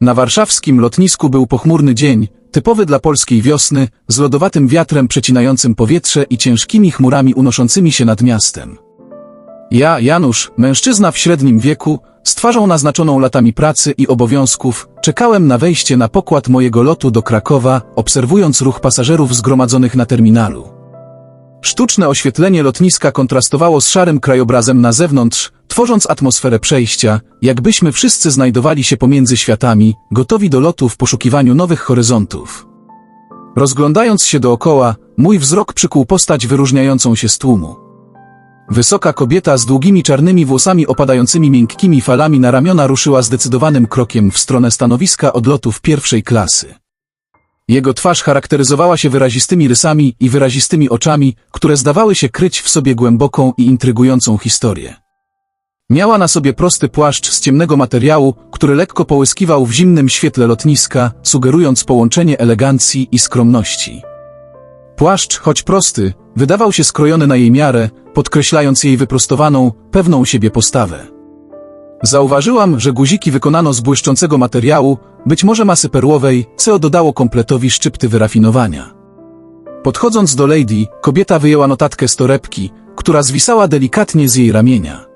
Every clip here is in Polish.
Na warszawskim lotnisku był pochmurny dzień, typowy dla polskiej wiosny, z lodowatym wiatrem przecinającym powietrze i ciężkimi chmurami unoszącymi się nad miastem. Ja, Janusz, mężczyzna w średnim wieku, z twarzą naznaczoną latami pracy i obowiązków, czekałem na wejście na pokład mojego lotu do Krakowa, obserwując ruch pasażerów zgromadzonych na terminalu. Sztuczne oświetlenie lotniska kontrastowało z szarym krajobrazem na zewnątrz, tworząc atmosferę przejścia, jakbyśmy wszyscy znajdowali się pomiędzy światami, gotowi do lotu w poszukiwaniu nowych horyzontów. Rozglądając się dookoła, mój wzrok przykuł postać wyróżniającą się z tłumu. Wysoka kobieta z długimi czarnymi włosami opadającymi miękkimi falami na ramiona ruszyła zdecydowanym krokiem w stronę stanowiska odlotów pierwszej klasy. Jego twarz charakteryzowała się wyrazistymi rysami i wyrazistymi oczami, które zdawały się kryć w sobie głęboką i intrygującą historię. Miała na sobie prosty płaszcz z ciemnego materiału, który lekko połyskiwał w zimnym świetle lotniska, sugerując połączenie elegancji i skromności. Płaszcz, choć prosty, wydawał się skrojony na jej miarę, podkreślając jej wyprostowaną, pewną siebie postawę. Zauważyłam, że guziki wykonano z błyszczącego materiału, być może masy perłowej, co dodało kompletowi szczypty wyrafinowania. Podchodząc do Lady, kobieta wyjęła notatkę z torebki, która zwisała delikatnie z jej ramienia.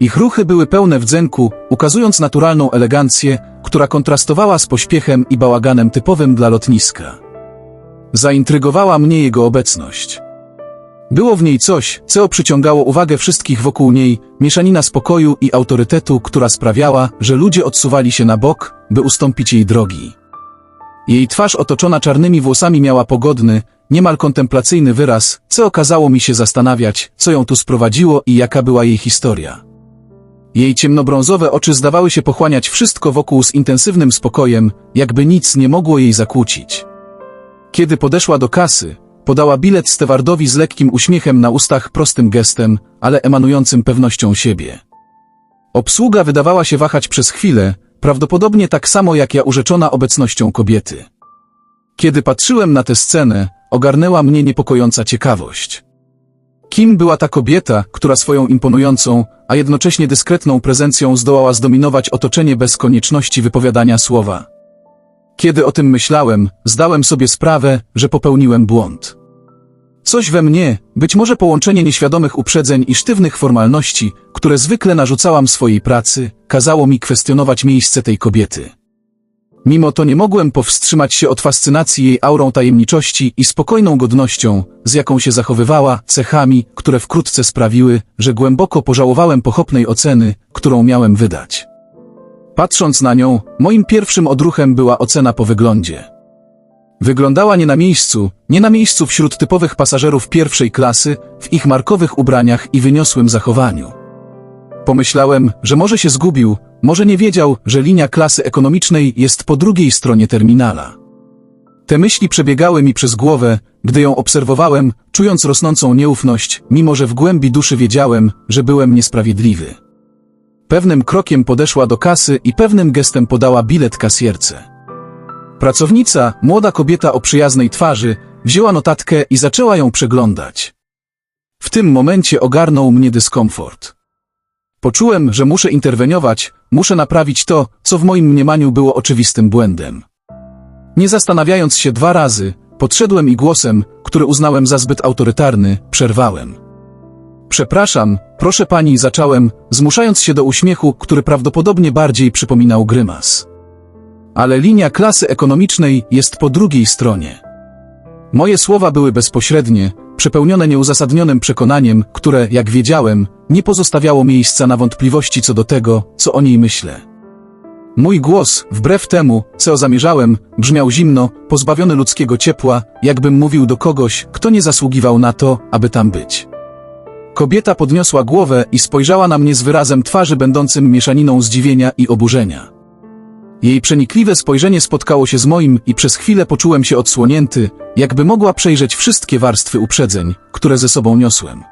Ich ruchy były pełne wdzęku, ukazując naturalną elegancję, która kontrastowała z pośpiechem i bałaganem typowym dla lotniska. Zaintrygowała mnie jego obecność. Było w niej coś, co przyciągało uwagę wszystkich wokół niej, mieszanina spokoju i autorytetu, która sprawiała, że ludzie odsuwali się na bok, by ustąpić jej drogi. Jej twarz otoczona czarnymi włosami miała pogodny, niemal kontemplacyjny wyraz, co okazało mi się zastanawiać, co ją tu sprowadziło i jaka była jej historia. Jej ciemnobrązowe oczy zdawały się pochłaniać wszystko wokół z intensywnym spokojem, jakby nic nie mogło jej zakłócić. Kiedy podeszła do kasy, podała bilet stewardowi z lekkim uśmiechem na ustach prostym gestem, ale emanującym pewnością siebie. Obsługa wydawała się wahać przez chwilę, prawdopodobnie tak samo jak ja urzeczona obecnością kobiety. Kiedy patrzyłem na tę scenę, ogarnęła mnie niepokojąca ciekawość. Kim była ta kobieta, która swoją imponującą, a jednocześnie dyskretną prezencją zdołała zdominować otoczenie bez konieczności wypowiadania słowa? Kiedy o tym myślałem, zdałem sobie sprawę, że popełniłem błąd. Coś we mnie, być może połączenie nieświadomych uprzedzeń i sztywnych formalności, które zwykle narzucałam swojej pracy, kazało mi kwestionować miejsce tej kobiety. Mimo to nie mogłem powstrzymać się od fascynacji jej aurą tajemniczości i spokojną godnością, z jaką się zachowywała, cechami, które wkrótce sprawiły, że głęboko pożałowałem pochopnej oceny, którą miałem wydać. Patrząc na nią, moim pierwszym odruchem była ocena po wyglądzie. Wyglądała nie na miejscu, nie na miejscu wśród typowych pasażerów pierwszej klasy, w ich markowych ubraniach i wyniosłym zachowaniu. Pomyślałem, że może się zgubił, może nie wiedział, że linia klasy ekonomicznej jest po drugiej stronie terminala. Te myśli przebiegały mi przez głowę, gdy ją obserwowałem, czując rosnącą nieufność, mimo że w głębi duszy wiedziałem, że byłem niesprawiedliwy. Pewnym krokiem podeszła do kasy i pewnym gestem podała bilet kasjerce. Pracownica, młoda kobieta o przyjaznej twarzy, wzięła notatkę i zaczęła ją przeglądać. W tym momencie ogarnął mnie dyskomfort. Poczułem, że muszę interweniować, muszę naprawić to, co w moim mniemaniu było oczywistym błędem. Nie zastanawiając się dwa razy, podszedłem i głosem, który uznałem za zbyt autorytarny, przerwałem. Przepraszam, proszę pani, zacząłem, zmuszając się do uśmiechu, który prawdopodobnie bardziej przypominał grymas. Ale linia klasy ekonomicznej jest po drugiej stronie. Moje słowa były bezpośrednie, przepełnione nieuzasadnionym przekonaniem, które, jak wiedziałem, nie pozostawiało miejsca na wątpliwości co do tego, co o niej myślę. Mój głos, wbrew temu, co zamierzałem, brzmiał zimno, pozbawiony ludzkiego ciepła, jakbym mówił do kogoś, kto nie zasługiwał na to, aby tam być. Kobieta podniosła głowę i spojrzała na mnie z wyrazem twarzy będącym mieszaniną zdziwienia i oburzenia. Jej przenikliwe spojrzenie spotkało się z moim i przez chwilę poczułem się odsłonięty, jakby mogła przejrzeć wszystkie warstwy uprzedzeń, które ze sobą niosłem.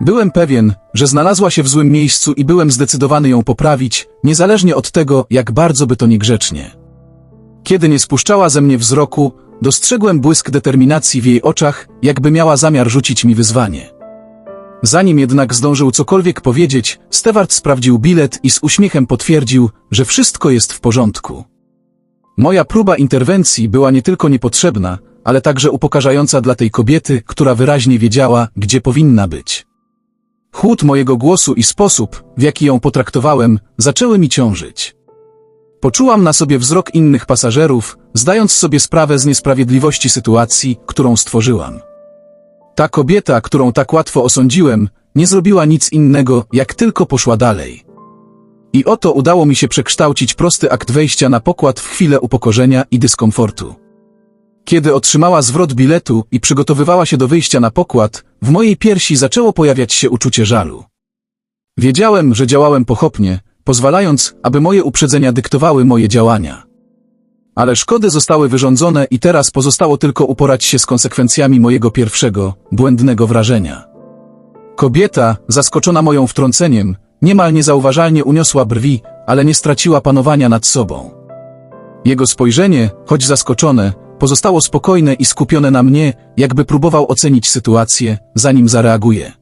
Byłem pewien, że znalazła się w złym miejscu i byłem zdecydowany ją poprawić, niezależnie od tego, jak bardzo by to niegrzecznie. Kiedy nie spuszczała ze mnie wzroku, dostrzegłem błysk determinacji w jej oczach, jakby miała zamiar rzucić mi wyzwanie. Zanim jednak zdążył cokolwiek powiedzieć, Stewart sprawdził bilet i z uśmiechem potwierdził, że wszystko jest w porządku. Moja próba interwencji była nie tylko niepotrzebna, ale także upokarzająca dla tej kobiety, która wyraźnie wiedziała, gdzie powinna być. Chłód mojego głosu i sposób, w jaki ją potraktowałem, zaczęły mi ciążyć. Poczułam na sobie wzrok innych pasażerów, zdając sobie sprawę z niesprawiedliwości sytuacji, którą stworzyłam. Ta kobieta, którą tak łatwo osądziłem, nie zrobiła nic innego, jak tylko poszła dalej. I oto udało mi się przekształcić prosty akt wejścia na pokład w chwilę upokorzenia i dyskomfortu. Kiedy otrzymała zwrot biletu i przygotowywała się do wyjścia na pokład, w mojej piersi zaczęło pojawiać się uczucie żalu. Wiedziałem, że działałem pochopnie, pozwalając, aby moje uprzedzenia dyktowały moje działania. Ale szkody zostały wyrządzone i teraz pozostało tylko uporać się z konsekwencjami mojego pierwszego, błędnego wrażenia. Kobieta, zaskoczona moją wtrąceniem, niemal niezauważalnie uniosła brwi, ale nie straciła panowania nad sobą. Jego spojrzenie, choć zaskoczone, pozostało spokojne i skupione na mnie, jakby próbował ocenić sytuację, zanim zareaguje.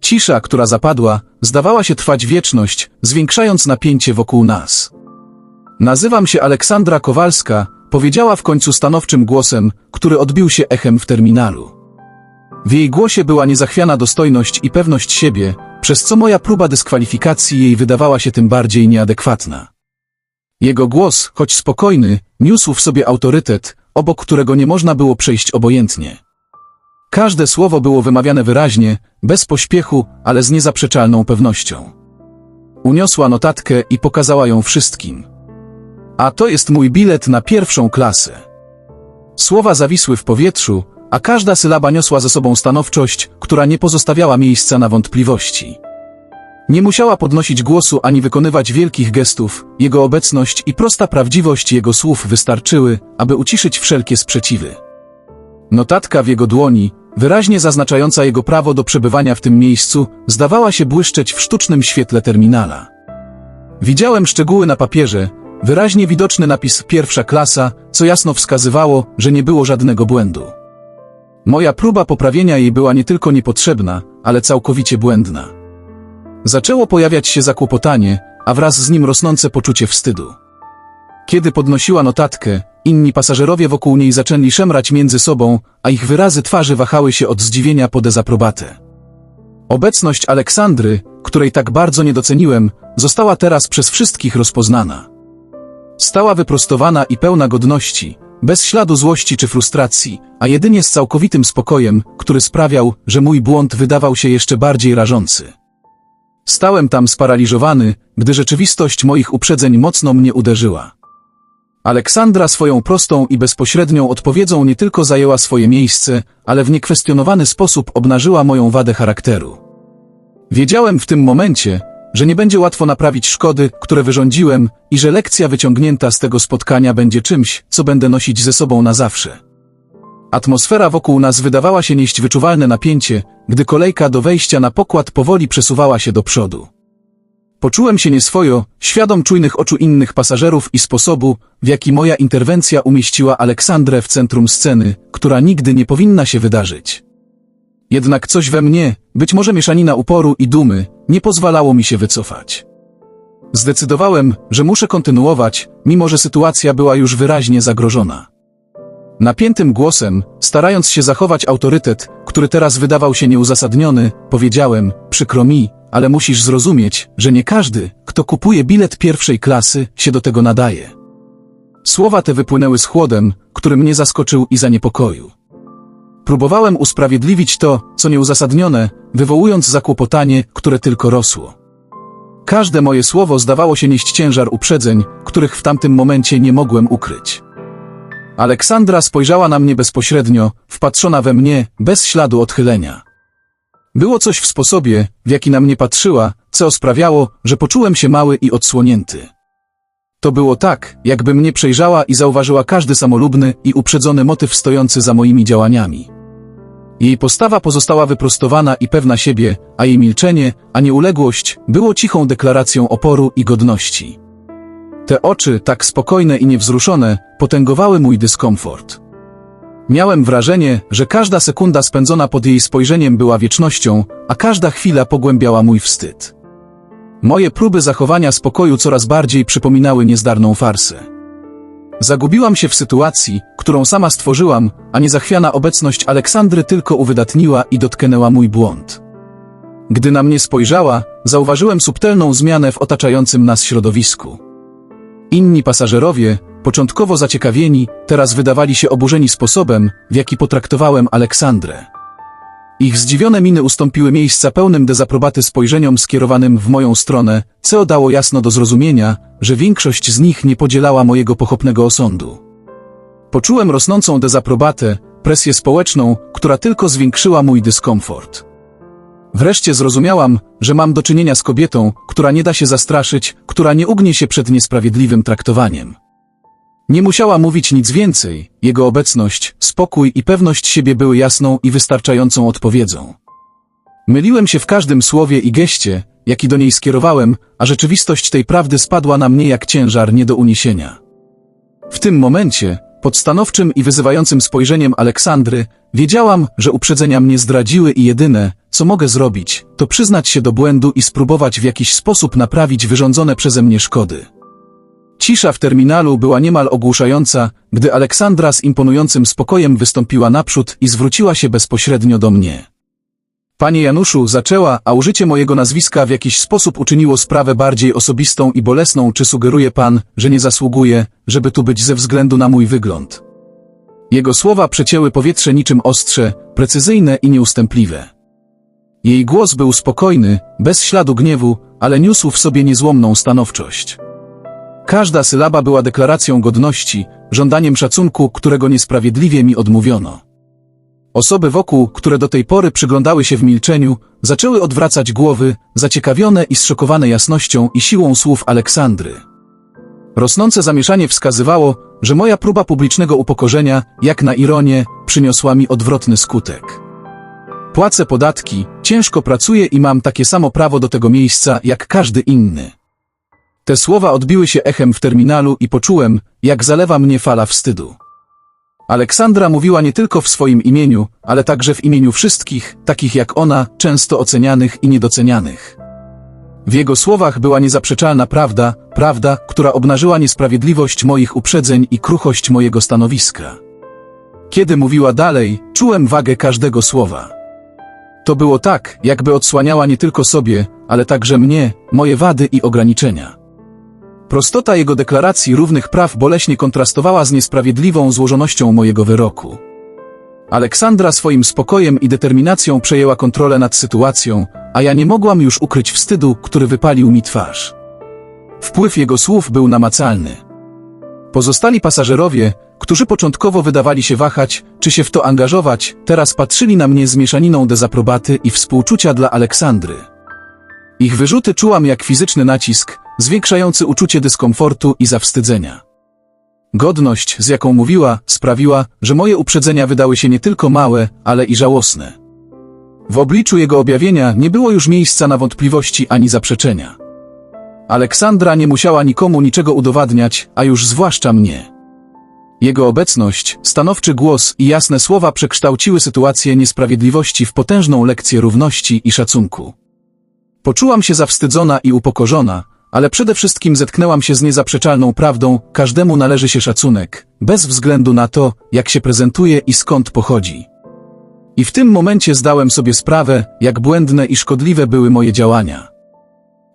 Cisza, która zapadła, zdawała się trwać wieczność, zwiększając napięcie wokół nas. Nazywam się Aleksandra Kowalska, powiedziała w końcu stanowczym głosem, który odbił się echem w terminalu. W jej głosie była niezachwiana dostojność i pewność siebie, przez co moja próba dyskwalifikacji jej wydawała się tym bardziej nieadekwatna. Jego głos, choć spokojny, niósł w sobie autorytet, obok którego nie można było przejść obojętnie. Każde słowo było wymawiane wyraźnie, bez pośpiechu, ale z niezaprzeczalną pewnością. Uniosła notatkę i pokazała ją wszystkim. A to jest mój bilet na pierwszą klasę. Słowa zawisły w powietrzu, a każda sylaba niosła ze sobą stanowczość, która nie pozostawiała miejsca na wątpliwości. Nie musiała podnosić głosu ani wykonywać wielkich gestów, jego obecność i prosta prawdziwość jego słów wystarczyły, aby uciszyć wszelkie sprzeciwy. Notatka w jego dłoni, wyraźnie zaznaczająca jego prawo do przebywania w tym miejscu, zdawała się błyszczeć w sztucznym świetle terminala. Widziałem szczegóły na papierze, wyraźnie widoczny napis pierwsza klasa, co jasno wskazywało, że nie było żadnego błędu. Moja próba poprawienia jej była nie tylko niepotrzebna, ale całkowicie błędna. Zaczęło pojawiać się zakłopotanie, a wraz z nim rosnące poczucie wstydu. Kiedy podnosiła notatkę, inni pasażerowie wokół niej zaczęli szemrać między sobą, a ich wyrazy twarzy wahały się od zdziwienia po dezaprobatę. Obecność Aleksandry, której tak bardzo nie doceniłem, została teraz przez wszystkich rozpoznana. Stała wyprostowana i pełna godności, bez śladu złości czy frustracji, a jedynie z całkowitym spokojem, który sprawiał, że mój błąd wydawał się jeszcze bardziej rażący. Stałem tam sparaliżowany, gdy rzeczywistość moich uprzedzeń mocno mnie uderzyła. Aleksandra swoją prostą i bezpośrednią odpowiedzią nie tylko zajęła swoje miejsce, ale w niekwestionowany sposób obnażyła moją wadę charakteru. Wiedziałem w tym momencie, że nie będzie łatwo naprawić szkody, które wyrządziłem i że lekcja wyciągnięta z tego spotkania będzie czymś, co będę nosić ze sobą na zawsze. Atmosfera wokół nas wydawała się nieść wyczuwalne napięcie, gdy kolejka do wejścia na pokład powoli przesuwała się do przodu. Poczułem się nieswojo, świadom czujnych oczu innych pasażerów i sposobu, w jaki moja interwencja umieściła Aleksandrę w centrum sceny, która nigdy nie powinna się wydarzyć. Jednak coś we mnie, być może mieszanina uporu i dumy, nie pozwalało mi się wycofać. Zdecydowałem, że muszę kontynuować, mimo że sytuacja była już wyraźnie zagrożona. Napiętym głosem, starając się zachować autorytet, który teraz wydawał się nieuzasadniony, powiedziałem, przykro mi, ale musisz zrozumieć, że nie każdy, kto kupuje bilet pierwszej klasy, się do tego nadaje. Słowa te wypłynęły z chłodem, który mnie zaskoczył i zaniepokoił. Próbowałem usprawiedliwić to, co nieuzasadnione, wywołując zakłopotanie, które tylko rosło. Każde moje słowo zdawało się nieść ciężar uprzedzeń, których w tamtym momencie nie mogłem ukryć. Aleksandra spojrzała na mnie bezpośrednio, wpatrzona we mnie, bez śladu odchylenia. Było coś w sposobie, w jaki na mnie patrzyła, co sprawiało, że poczułem się mały i odsłonięty. To było tak, jakby mnie przejrzała i zauważyła każdy samolubny i uprzedzony motyw stojący za moimi działaniami. Jej postawa pozostała wyprostowana i pewna siebie, a jej milczenie, a nieuległość, było cichą deklaracją oporu i godności. Te oczy, tak spokojne i niewzruszone, potęgowały mój dyskomfort. Miałem wrażenie, że każda sekunda spędzona pod jej spojrzeniem była wiecznością, a każda chwila pogłębiała mój wstyd. Moje próby zachowania spokoju coraz bardziej przypominały niezdarną farsę. Zagubiłam się w sytuacji, którą sama stworzyłam, a niezachwiana obecność Aleksandry tylko uwydatniła i dotknęła mój błąd. Gdy na mnie spojrzała, zauważyłem subtelną zmianę w otaczającym nas środowisku. Inni pasażerowie, początkowo zaciekawieni, teraz wydawali się oburzeni sposobem, w jaki potraktowałem Aleksandrę. Ich zdziwione miny ustąpiły miejsca pełnym dezaprobaty spojrzeniom skierowanym w moją stronę, co dało jasno do zrozumienia, że większość z nich nie podzielała mojego pochopnego osądu. Poczułem rosnącą dezaprobatę, presję społeczną, która tylko zwiększyła mój dyskomfort. Wreszcie zrozumiałam, że mam do czynienia z kobietą, która nie da się zastraszyć, która nie ugnie się przed niesprawiedliwym traktowaniem. Nie musiała mówić nic więcej, jego obecność, spokój i pewność siebie były jasną i wystarczającą odpowiedzią. Myliłem się w każdym słowie i geście, jaki do niej skierowałem, a rzeczywistość tej prawdy spadła na mnie jak ciężar nie do uniesienia. W tym momencie, pod stanowczym i wyzywającym spojrzeniem Aleksandry, wiedziałam, że uprzedzenia mnie zdradziły i jedyne, co mogę zrobić, to przyznać się do błędu i spróbować w jakiś sposób naprawić wyrządzone przeze mnie szkody. Cisza w terminalu była niemal ogłuszająca, gdy Aleksandra z imponującym spokojem wystąpiła naprzód i zwróciła się bezpośrednio do mnie. Panie Januszu, zaczęła, a użycie mojego nazwiska w jakiś sposób uczyniło sprawę bardziej osobistą i bolesną, czy sugeruje pan, że nie zasługuje, żeby tu być ze względu na mój wygląd? Jego słowa przecięły powietrze niczym ostrze, precyzyjne i nieustępliwe. Jej głos był spokojny, bez śladu gniewu, ale niósł w sobie niezłomną stanowczość. Każda sylaba była deklaracją godności, żądaniem szacunku, którego niesprawiedliwie mi odmówiono. Osoby wokół, które do tej pory przyglądały się w milczeniu, zaczęły odwracać głowy, zaciekawione i zszokowane jasnością i siłą słów Aleksandry. Rosnące zamieszanie wskazywało, że moja próba publicznego upokorzenia, jak na ironię, przyniosła mi odwrotny skutek. Płacę podatki, ciężko pracuję i mam takie samo prawo do tego miejsca, jak każdy inny. Te słowa odbiły się echem w terminalu i poczułem, jak zalewa mnie fala wstydu. Aleksandra mówiła nie tylko w swoim imieniu, ale także w imieniu wszystkich, takich jak ona, często ocenianych i niedocenianych. W jego słowach była niezaprzeczalna prawda, prawda, która obnażyła niesprawiedliwość moich uprzedzeń i kruchość mojego stanowiska. Kiedy mówiła dalej, czułem wagę każdego słowa. To było tak, jakby odsłaniała nie tylko sobie, ale także mnie, moje wady i ograniczenia. Prostota jego deklaracji równych praw boleśnie kontrastowała z niesprawiedliwą złożonością mojego wyroku. Aleksandra swoim spokojem i determinacją przejęła kontrolę nad sytuacją, a ja nie mogłam już ukryć wstydu, który wypalił mi twarz. Wpływ jego słów był namacalny. Pozostali pasażerowie, którzy początkowo wydawali się wahać, czy się w to angażować, teraz patrzyli na mnie z mieszaniną dezaprobaty i współczucia dla Aleksandry. Ich wyrzuty czułam jak fizyczny nacisk, zwiększający uczucie dyskomfortu i zawstydzenia. Godność, z jaką mówiła, sprawiła, że moje uprzedzenia wydały się nie tylko małe, ale i żałosne. W obliczu jego objawienia nie było już miejsca na wątpliwości ani zaprzeczenia. Aleksandra nie musiała nikomu niczego udowadniać, a już zwłaszcza mnie. Jego obecność, stanowczy głos i jasne słowa przekształciły sytuację niesprawiedliwości w potężną lekcję równości i szacunku. Poczułam się zawstydzona i upokorzona, ale przede wszystkim zetknęłam się z niezaprzeczalną prawdą, każdemu należy się szacunek, bez względu na to, jak się prezentuje i skąd pochodzi. I w tym momencie zdałem sobie sprawę, jak błędne i szkodliwe były moje działania.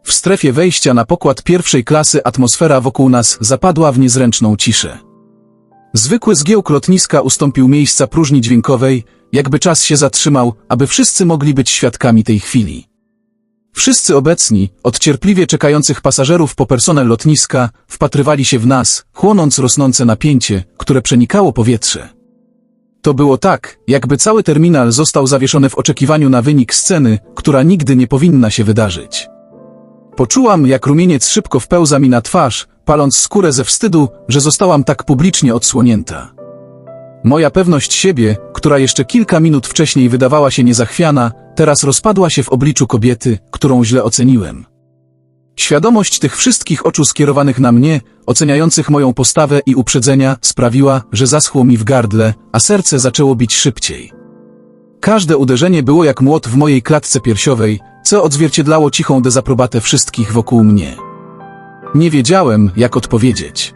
W strefie wejścia na pokład pierwszej klasy atmosfera wokół nas zapadła w niezręczną ciszę. Zwykły zgiełk lotniska ustąpił miejsca próżni dźwiękowej, jakby czas się zatrzymał, aby wszyscy mogli być świadkami tej chwili. Wszyscy obecni, od cierpliwie czekających pasażerów po personel lotniska, wpatrywali się w nas, chłonąc rosnące napięcie, które przenikało powietrze. To było tak, jakby cały terminal został zawieszony w oczekiwaniu na wynik sceny, która nigdy nie powinna się wydarzyć. Poczułam, jak rumieniec szybko wpełza mi na twarz, paląc skórę ze wstydu, że zostałam tak publicznie odsłonięta. Moja pewność siebie, która jeszcze kilka minut wcześniej wydawała się niezachwiana, teraz rozpadła się w obliczu kobiety, którą źle oceniłem. Świadomość tych wszystkich oczu skierowanych na mnie, oceniających moją postawę i uprzedzenia, sprawiła, że zaschło mi w gardle, a serce zaczęło bić szybciej. Każde uderzenie było jak młot w mojej klatce piersiowej, co odzwierciedlało cichą dezaprobatę wszystkich wokół mnie. Nie wiedziałem, jak odpowiedzieć.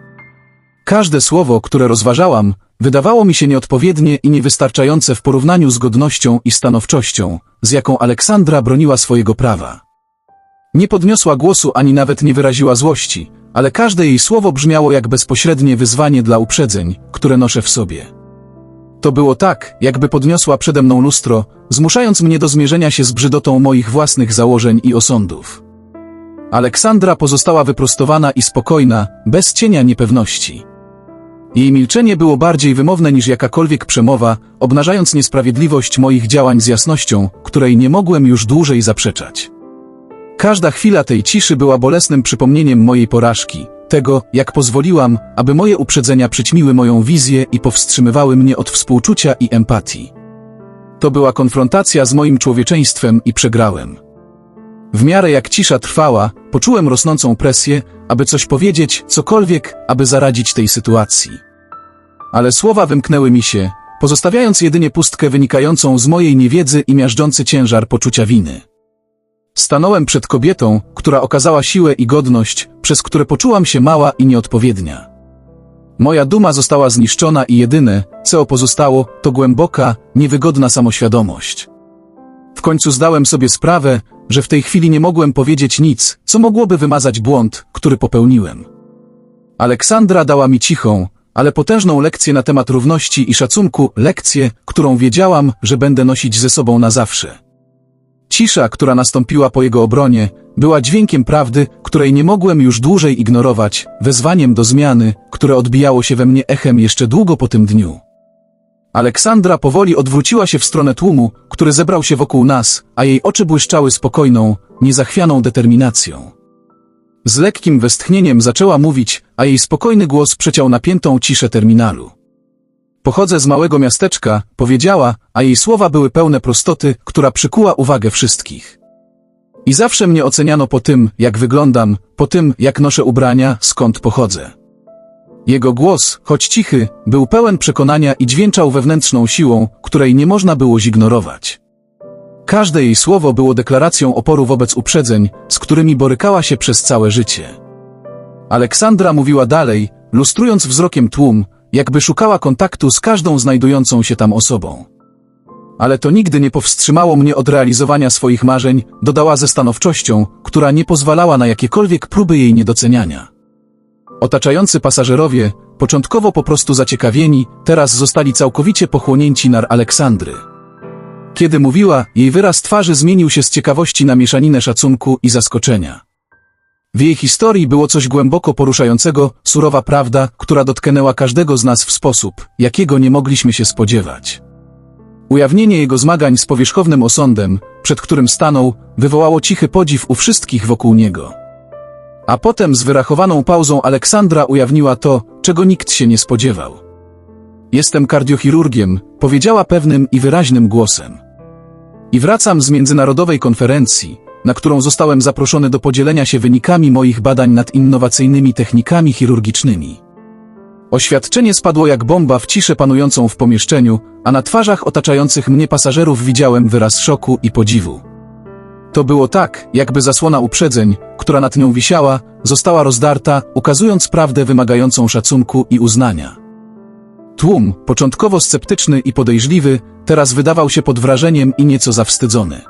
Każde słowo, które rozważałam, wydawało mi się nieodpowiednie i niewystarczające w porównaniu z godnością i stanowczością, z jaką Aleksandra broniła swojego prawa. Nie podniosła głosu ani nawet nie wyraziła złości, ale każde jej słowo brzmiało jak bezpośrednie wyzwanie dla uprzedzeń, które noszę w sobie. To było tak, jakby podniosła przede mną lustro, zmuszając mnie do zmierzenia się z brzydotą moich własnych założeń i osądów. Aleksandra pozostała wyprostowana i spokojna, bez cienia niepewności. Jej milczenie było bardziej wymowne niż jakakolwiek przemowa, obnażając niesprawiedliwość moich działań z jasnością, której nie mogłem już dłużej zaprzeczać. Każda chwila tej ciszy była bolesnym przypomnieniem mojej porażki, tego, jak pozwoliłam, aby moje uprzedzenia przyćmiły moją wizję i powstrzymywały mnie od współczucia i empatii. To była konfrontacja z moim człowieczeństwem i przegrałem. W miarę jak cisza trwała, poczułem rosnącą presję, aby coś powiedzieć, cokolwiek, aby zaradzić tej sytuacji. Ale słowa wymknęły mi się, pozostawiając jedynie pustkę wynikającą z mojej niewiedzy i miażdżący ciężar poczucia winy. Stanąłem przed kobietą, która okazała siłę i godność, przez które poczułam się mała i nieodpowiednia. Moja duma została zniszczona i jedyne, co pozostało, to głęboka, niewygodna samoświadomość. W końcu zdałem sobie sprawę, że w tej chwili nie mogłem powiedzieć nic, co mogłoby wymazać błąd, który popełniłem. Aleksandra dała mi cichą, ale potężną lekcję na temat równości i szacunku, lekcję, którą wiedziałam, że będę nosić ze sobą na zawsze. Cisza, która nastąpiła po jego obronie, była dźwiękiem prawdy, której nie mogłem już dłużej ignorować, wezwaniem do zmiany, które odbijało się we mnie echem jeszcze długo po tym dniu. Aleksandra powoli odwróciła się w stronę tłumu, który zebrał się wokół nas, a jej oczy błyszczały spokojną, niezachwianą determinacją. Z lekkim westchnieniem zaczęła mówić, a jej spokojny głos przeciął napiętą ciszę terminalu. Pochodzę z małego miasteczka, powiedziała, a jej słowa były pełne prostoty, która przykuła uwagę wszystkich. I zawsze mnie oceniano po tym, jak wyglądam, po tym, jak noszę ubrania, skąd pochodzę. Jego głos, choć cichy, był pełen przekonania i dźwięczał wewnętrzną siłą, której nie można było zignorować. Każde jej słowo było deklaracją oporu wobec uprzedzeń, z którymi borykała się przez całe życie. Aleksandra mówiła dalej, lustrując wzrokiem tłum, jakby szukała kontaktu z każdą znajdującą się tam osobą. Ale to nigdy nie powstrzymało mnie od realizowania swoich marzeń, dodała ze stanowczością, która nie pozwalała na jakiekolwiek próby jej niedoceniania. Otaczający pasażerowie, początkowo po prostu zaciekawieni, teraz zostali całkowicie pochłonięci nar Aleksandry. Kiedy mówiła, jej wyraz twarzy zmienił się z ciekawości na mieszaninę szacunku i zaskoczenia. W jej historii było coś głęboko poruszającego, surowa prawda, która dotknęła każdego z nas w sposób, jakiego nie mogliśmy się spodziewać. Ujawnienie jego zmagań z powierzchownym osądem, przed którym stanął, wywołało cichy podziw u wszystkich wokół niego. A potem z wyrachowaną pauzą Aleksandra ujawniła to, czego nikt się nie spodziewał. Jestem kardiochirurgiem, powiedziała pewnym i wyraźnym głosem. I wracam z międzynarodowej konferencji, na którą zostałem zaproszony do podzielenia się wynikami moich badań nad innowacyjnymi technikami chirurgicznymi. Oświadczenie spadło jak bomba w ciszę panującą w pomieszczeniu, a na twarzach otaczających mnie pasażerów widziałem wyraz szoku i podziwu. To było tak, jakby zasłona uprzedzeń, która nad nią wisiała, została rozdarta, ukazując prawdę wymagającą szacunku i uznania. Tłum, początkowo sceptyczny i podejrzliwy, teraz wydawał się pod wrażeniem i nieco zawstydzony.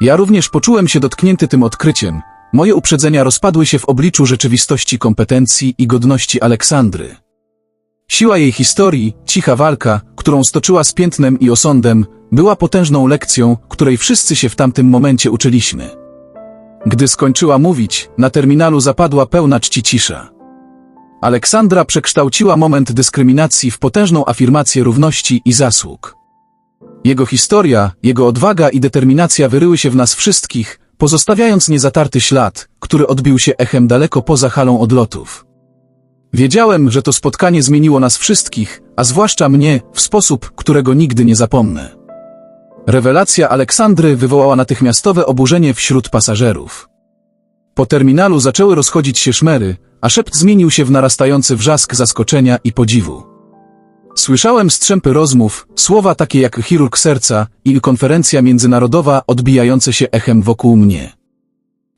Ja również poczułem się dotknięty tym odkryciem. Moje uprzedzenia rozpadły się w obliczu rzeczywistości kompetencji i godności Aleksandry. Siła jej historii, cicha walka, którą stoczyła z piętnem i osądem, była potężną lekcją, której wszyscy się w tamtym momencie uczyliśmy. Gdy skończyła mówić, na terminalu zapadła pełna czci cisza. Aleksandra przekształciła moment dyskryminacji w potężną afirmację równości i zasług. Jego historia, jego odwaga i determinacja wyryły się w nas wszystkich, pozostawiając niezatarty ślad, który odbił się echem daleko poza halą odlotów. Wiedziałem, że to spotkanie zmieniło nas wszystkich, a zwłaszcza mnie, w sposób, którego nigdy nie zapomnę. Rewelacja Aleksandry wywołała natychmiastowe oburzenie wśród pasażerów. Po terminalu zaczęły rozchodzić się szmery, a szept zmienił się w narastający wrzask zaskoczenia i podziwu. Słyszałem strzępy rozmów, słowa takie jak chirurg serca i konferencja międzynarodowa odbijające się echem wokół mnie.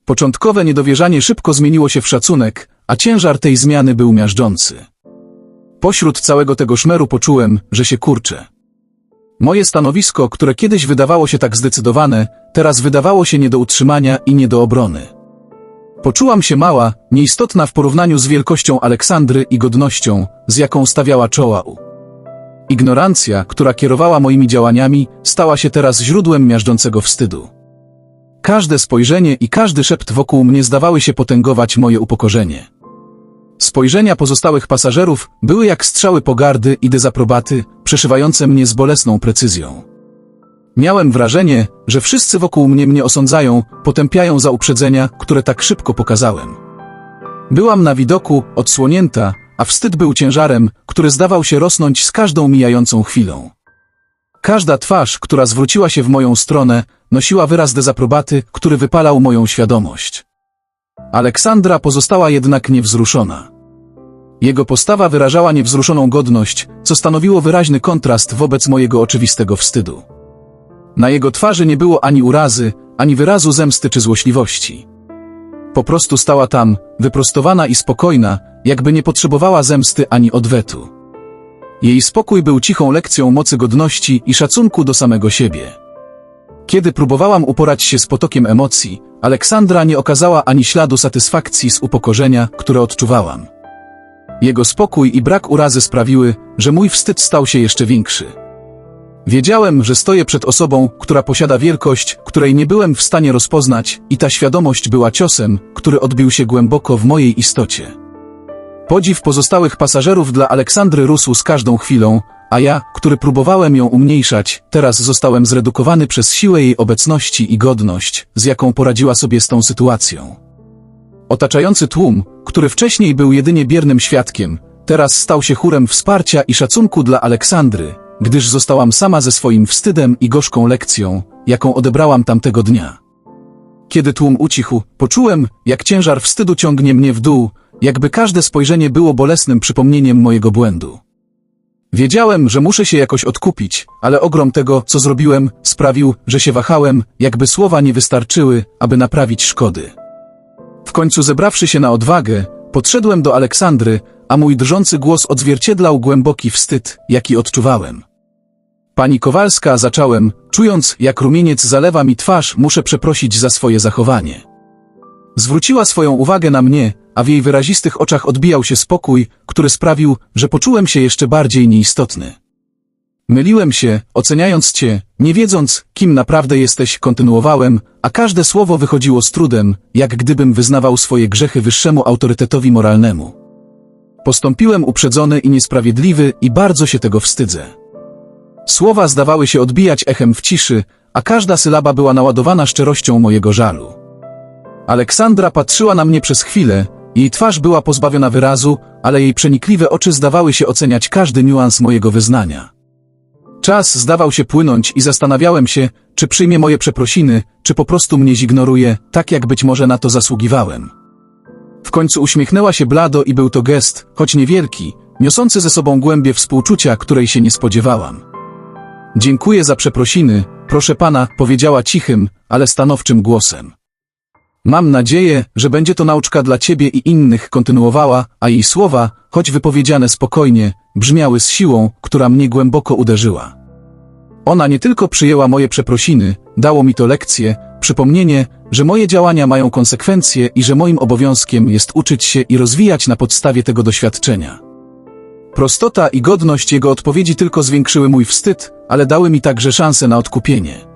Początkowe niedowierzanie szybko zmieniło się w szacunek, a ciężar tej zmiany był miażdżący. Pośród całego tego szmeru poczułem, że się kurczę. Moje stanowisko, które kiedyś wydawało się tak zdecydowane, teraz wydawało się nie do utrzymania i nie do obrony. Poczułam się mała, nieistotna w porównaniu z wielkością Aleksandry i godnością, z jaką stawiała czoła u. Ignorancja, która kierowała moimi działaniami, stała się teraz źródłem miażdżącego wstydu. Każde spojrzenie i każdy szept wokół mnie zdawały się potęgować moje upokorzenie. Spojrzenia pozostałych pasażerów były jak strzały pogardy i dezaprobaty, przeszywające mnie z bolesną precyzją. Miałem wrażenie, że wszyscy wokół mnie mnie osądzają, potępiają za uprzedzenia, które tak szybko pokazałem. Byłam na widoku, odsłonięta, a wstyd był ciężarem, który zdawał się rosnąć z każdą mijającą chwilą. Każda twarz, która zwróciła się w moją stronę, nosiła wyraz dezaprobaty, który wypalał moją świadomość. Aleksandra pozostała jednak niewzruszona. Jego postawa wyrażała niewzruszoną godność, co stanowiło wyraźny kontrast wobec mojego oczywistego wstydu. Na jego twarzy nie było ani urazy, ani wyrazu zemsty czy złośliwości. Po prostu stała tam, wyprostowana i spokojna, jakby nie potrzebowała zemsty ani odwetu. Jej spokój był cichą lekcją mocy godności i szacunku do samego siebie. Kiedy próbowałam uporać się z potokiem emocji, Aleksandra nie okazała ani śladu satysfakcji z upokorzenia, które odczuwałam. Jego spokój i brak urazy sprawiły, że mój wstyd stał się jeszcze większy. Wiedziałem, że stoję przed osobą, która posiada wielkość, której nie byłem w stanie rozpoznać, i ta świadomość była ciosem, który odbił się głęboko w mojej istocie. Podziw pozostałych pasażerów dla Aleksandry rósł z każdą chwilą, a ja, który próbowałem ją umniejszać, teraz zostałem zredukowany przez siłę jej obecności i godność, z jaką poradziła sobie z tą sytuacją. Otaczający tłum, który wcześniej był jedynie biernym świadkiem, teraz stał się chórem wsparcia i szacunku dla Aleksandry, gdyż zostałam sama ze swoim wstydem i gorzką lekcją, jaką odebrałam tamtego dnia. Kiedy tłum ucichł, poczułem, jak ciężar wstydu ciągnie mnie w dół, jakby każde spojrzenie było bolesnym przypomnieniem mojego błędu. Wiedziałem, że muszę się jakoś odkupić, ale ogrom tego, co zrobiłem, sprawił, że się wahałem, jakby słowa nie wystarczyły, aby naprawić szkody. W końcu zebrawszy się na odwagę, podszedłem do Aleksandry, a mój drżący głos odzwierciedlał głęboki wstyd, jaki odczuwałem. Pani Kowalska, zacząłem, czując, jak rumieniec zalewa mi twarz, muszę przeprosić za swoje zachowanie. Zwróciła swoją uwagę na mnie, a w jej wyrazistych oczach odbijał się spokój, który sprawił, że poczułem się jeszcze bardziej nieistotny. Myliłem się, oceniając cię, nie wiedząc, kim naprawdę jesteś, kontynuowałem, a każde słowo wychodziło z trudem, jak gdybym wyznawał swoje grzechy wyższemu autorytetowi moralnemu. Postąpiłem uprzedzony i niesprawiedliwy i bardzo się tego wstydzę. Słowa zdawały się odbijać echem w ciszy, a każda sylaba była naładowana szczerością mojego żalu. Aleksandra patrzyła na mnie przez chwilę, jej twarz była pozbawiona wyrazu, ale jej przenikliwe oczy zdawały się oceniać każdy niuans mojego wyznania. Czas zdawał się płynąć i zastanawiałem się, czy przyjmie moje przeprosiny, czy po prostu mnie zignoruje, tak jak być może na to zasługiwałem. W końcu uśmiechnęła się blado i był to gest, choć niewielki, niosący ze sobą głębię współczucia, której się nie spodziewałam. Dziękuję za przeprosiny, proszę pana, powiedziała cichym, ale stanowczym głosem. Mam nadzieję, że będzie to nauczka dla ciebie i innych, kontynuowała, a jej słowa, choć wypowiedziane spokojnie, brzmiały z siłą, która mnie głęboko uderzyła. Ona nie tylko przyjęła moje przeprosiny, dało mi to lekcję, przypomnienie, że moje działania mają konsekwencje i że moim obowiązkiem jest uczyć się i rozwijać na podstawie tego doświadczenia. Prostota i godność jego odpowiedzi tylko zwiększyły mój wstyd, ale dały mi także szansę na odkupienie.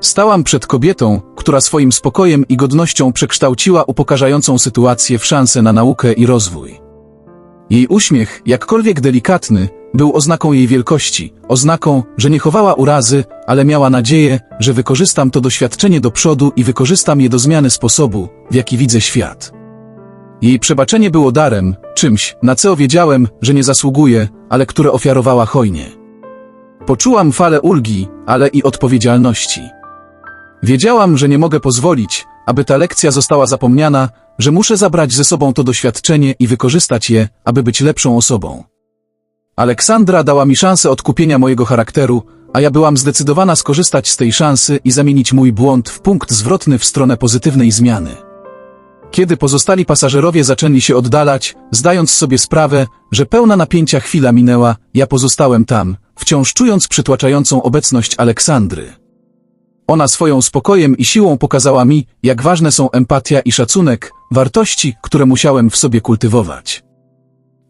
Stałam przed kobietą, która swoim spokojem i godnością przekształciła upokarzającą sytuację w szansę na naukę i rozwój. Jej uśmiech, jakkolwiek delikatny, był oznaką jej wielkości, oznaką, że nie chowała urazy, ale miała nadzieję, że wykorzystam to doświadczenie do przodu i wykorzystam je do zmiany sposobu, w jaki widzę świat. Jej przebaczenie było darem, czymś, na co wiedziałem, że nie zasługuje, ale które ofiarowała hojnie. Poczułam falę ulgi, ale i odpowiedzialności. Wiedziałam, że nie mogę pozwolić, aby ta lekcja została zapomniana, że muszę zabrać ze sobą to doświadczenie i wykorzystać je, aby być lepszą osobą. Aleksandra dała mi szansę odkupienia mojego charakteru, a ja byłam zdecydowana skorzystać z tej szansy i zamienić mój błąd w punkt zwrotny w stronę pozytywnej zmiany. Kiedy pozostali pasażerowie zaczęli się oddalać, zdając sobie sprawę, że pełna napięcia chwila minęła, ja pozostałem tam, wciąż czując przytłaczającą obecność Aleksandry. Ona swoją spokojem i siłą pokazała mi, jak ważne są empatia i szacunek, wartości, które musiałem w sobie kultywować.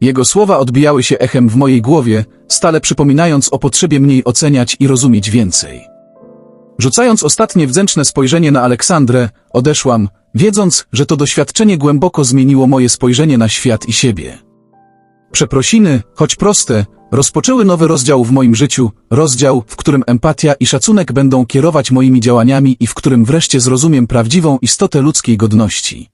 Jego słowa odbijały się echem w mojej głowie, stale przypominając o potrzebie mniej oceniać i rozumieć więcej. Rzucając ostatnie wdzięczne spojrzenie na Aleksandrę, odeszłam, wiedząc, że to doświadczenie głęboko zmieniło moje spojrzenie na świat i siebie. Przeprosiny, choć proste, rozpoczęły nowy rozdział w moim życiu, rozdział, w którym empatia i szacunek będą kierować moimi działaniami i w którym wreszcie zrozumiem prawdziwą istotę ludzkiej godności.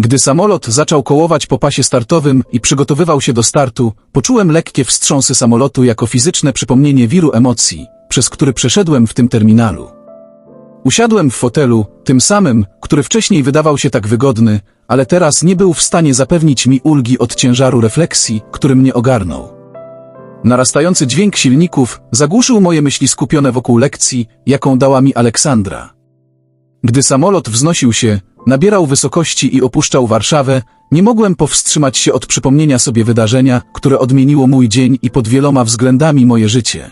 Gdy samolot zaczął kołować po pasie startowym i przygotowywał się do startu, poczułem lekkie wstrząsy samolotu jako fizyczne przypomnienie wiru emocji, przez który przeszedłem w tym terminalu. Usiadłem w fotelu, tym samym, który wcześniej wydawał się tak wygodny, ale teraz nie był w stanie zapewnić mi ulgi od ciężaru refleksji, który mnie ogarnął. Narastający dźwięk silników zagłuszył moje myśli skupione wokół lekcji, jaką dała mi Aleksandra. Gdy samolot wznosił się, nabierał wysokości i opuszczał Warszawę, nie mogłem powstrzymać się od przypomnienia sobie wydarzenia, które odmieniło mój dzień i pod wieloma względami moje życie.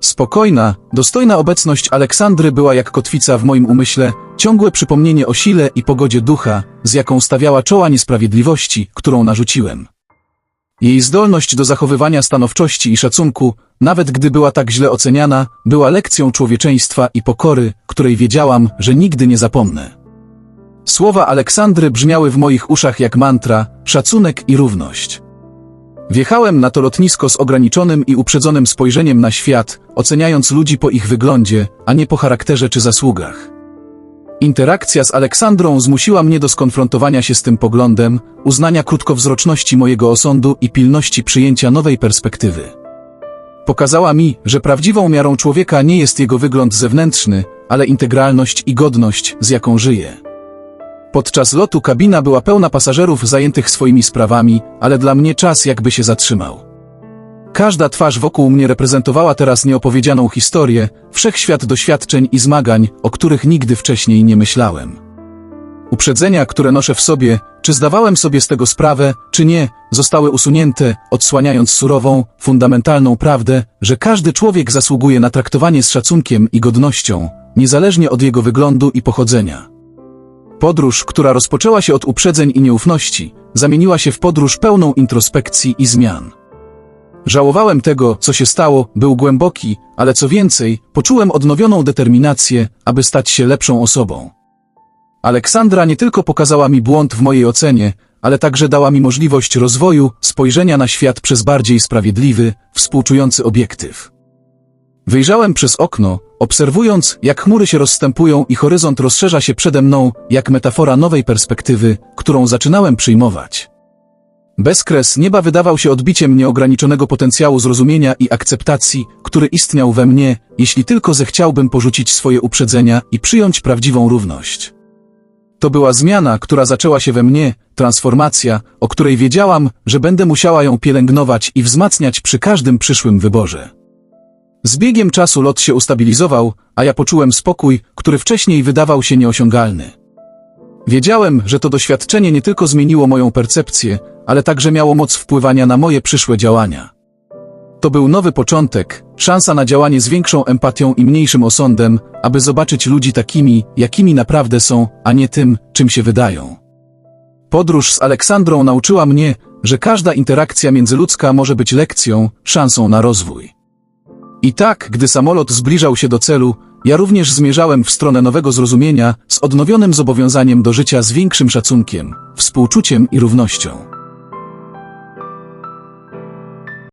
Spokojna, dostojna obecność Aleksandry była jak kotwica w moim umyśle, ciągłe przypomnienie o sile i pogodzie ducha, z jaką stawiała czoła niesprawiedliwości, którą narzuciłem. Jej zdolność do zachowywania stanowczości i szacunku, nawet gdy była tak źle oceniana, była lekcją człowieczeństwa i pokory, której wiedziałam, że nigdy nie zapomnę. Słowa Aleksandry brzmiały w moich uszach jak mantra, szacunek i równość. Wjechałem na to lotnisko z ograniczonym i uprzedzonym spojrzeniem na świat, oceniając ludzi po ich wyglądzie, a nie po charakterze czy zasługach. Interakcja z Aleksandrą zmusiła mnie do skonfrontowania się z tym poglądem, uznania krótkowzroczności mojego osądu i pilności przyjęcia nowej perspektywy. Pokazała mi, że prawdziwą miarą człowieka nie jest jego wygląd zewnętrzny, ale integralność i godność, z jaką żyje. Podczas lotu kabina była pełna pasażerów zajętych swoimi sprawami, ale dla mnie czas jakby się zatrzymał. Każda twarz wokół mnie reprezentowała teraz nieopowiedzianą historię, wszechświat doświadczeń i zmagań, o których nigdy wcześniej nie myślałem. Uprzedzenia, które noszę w sobie, czy zdawałem sobie z tego sprawę, czy nie, zostały usunięte, odsłaniając surową, fundamentalną prawdę, że każdy człowiek zasługuje na traktowanie z szacunkiem i godnością, niezależnie od jego wyglądu i pochodzenia. Podróż, która rozpoczęła się od uprzedzeń i nieufności, zamieniła się w podróż pełną introspekcji i zmian. Żałowałem tego, co się stało, był głęboki, ale co więcej, poczułem odnowioną determinację, aby stać się lepszą osobą. Aleksandra nie tylko pokazała mi błąd w mojej ocenie, ale także dała mi możliwość rozwoju, spojrzenia na świat przez bardziej sprawiedliwy, współczujący obiektyw. Wyjrzałem przez okno, obserwując, jak chmury się rozstępują i horyzont rozszerza się przede mną, jak metafora nowej perspektywy, którą zaczynałem przyjmować. Bezkres nieba wydawał się odbiciem nieograniczonego potencjału zrozumienia i akceptacji, który istniał we mnie, jeśli tylko zechciałbym porzucić swoje uprzedzenia i przyjąć prawdziwą równość. To była zmiana, która zaczęła się we mnie, transformacja, o której wiedziałam, że będę musiała ją pielęgnować i wzmacniać przy każdym przyszłym wyborze. Z biegiem czasu lot się ustabilizował, a ja poczułem spokój, który wcześniej wydawał się nieosiągalny. Wiedziałem, że to doświadczenie nie tylko zmieniło moją percepcję, ale także miało moc wpływania na moje przyszłe działania. To był nowy początek, szansa na działanie z większą empatią i mniejszym osądem, aby zobaczyć ludzi takimi, jakimi naprawdę są, a nie tym, czym się wydają. Podróż z Aleksandrą nauczyła mnie, że każda interakcja międzyludzka może być lekcją, szansą na rozwój. I tak, gdy samolot zbliżał się do celu, ja również zmierzałem w stronę nowego zrozumienia z odnowionym zobowiązaniem do życia z większym szacunkiem, współczuciem i równością.